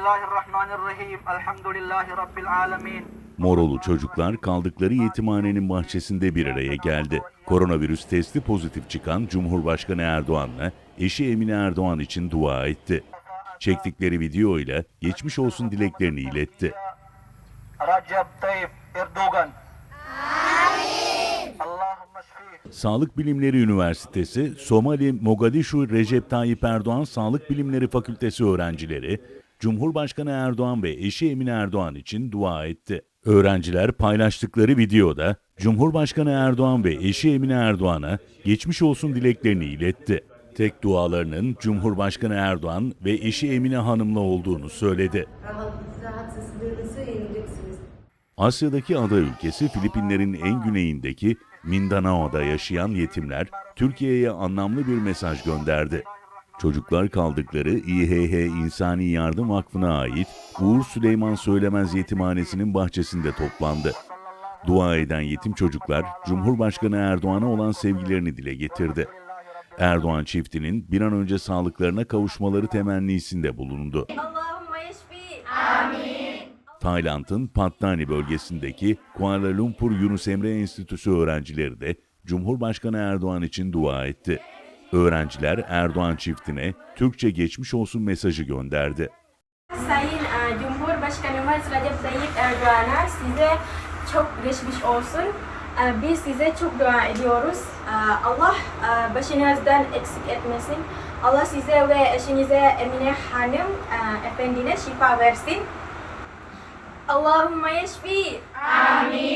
Bismillahirrahmanirrahim. Elhamdülillahi Rabbil alemin. Morolu çocuklar kaldıkları yetimhanenin bahçesinde bir araya geldi. Koronavirüs testi pozitif çıkan Cumhurbaşkanı Erdoğan'la eşi Emine Erdoğan için dua etti. Çektikleri video ile geçmiş olsun dileklerini iletti. Recep Tayyip Erdoğan. Sağlık Bilimleri Üniversitesi, Somali Mogadishu Recep Tayyip Erdoğan Sağlık Bilimleri Fakültesi öğrencileri, Cumhurbaşkanı Erdoğan ve eşi Emine Erdoğan için dua etti. Öğrenciler paylaştıkları videoda Cumhurbaşkanı Erdoğan ve eşi Emine Erdoğan'a geçmiş olsun dileklerini iletti. Tek dualarının Cumhurbaşkanı Erdoğan ve eşi Emine Hanım'la olduğunu söyledi. Asya'daki ada ülkesi Filipinlerin en güneyindeki Mindanao'da yaşayan yetimler Türkiye'ye anlamlı bir mesaj gönderdi. Çocuklar kaldıkları İHH İnsani Yardım Vakfı'na ait Uğur Süleyman Söylemez Yetimhanesi'nin bahçesinde toplandı. Dua eden yetim çocuklar Cumhurbaşkanı Erdoğan'a olan sevgilerini dile getirdi. Erdoğan çiftinin bir an önce sağlıklarına kavuşmaları temennisinde bulundu. Tayland'ın Pattani bölgesindeki Kuala Lumpur Yunus Emre Enstitüsü öğrencileri de Cumhurbaşkanı Erdoğan için dua etti. Öğrenciler Erdoğan çiftine Türkçe geçmiş olsun mesajı gönderdi. Sayın e, Cumhurbaşkanımız Recep Tayyip Erdoğan'a size çok geçmiş olsun. E, Biz size çok dua ediyoruz. E, Allah başınızdan eksik etmesin. Allah size ve eşinize Emine Hanım efendine şifa versin. Allahümme yeşfi. Amin.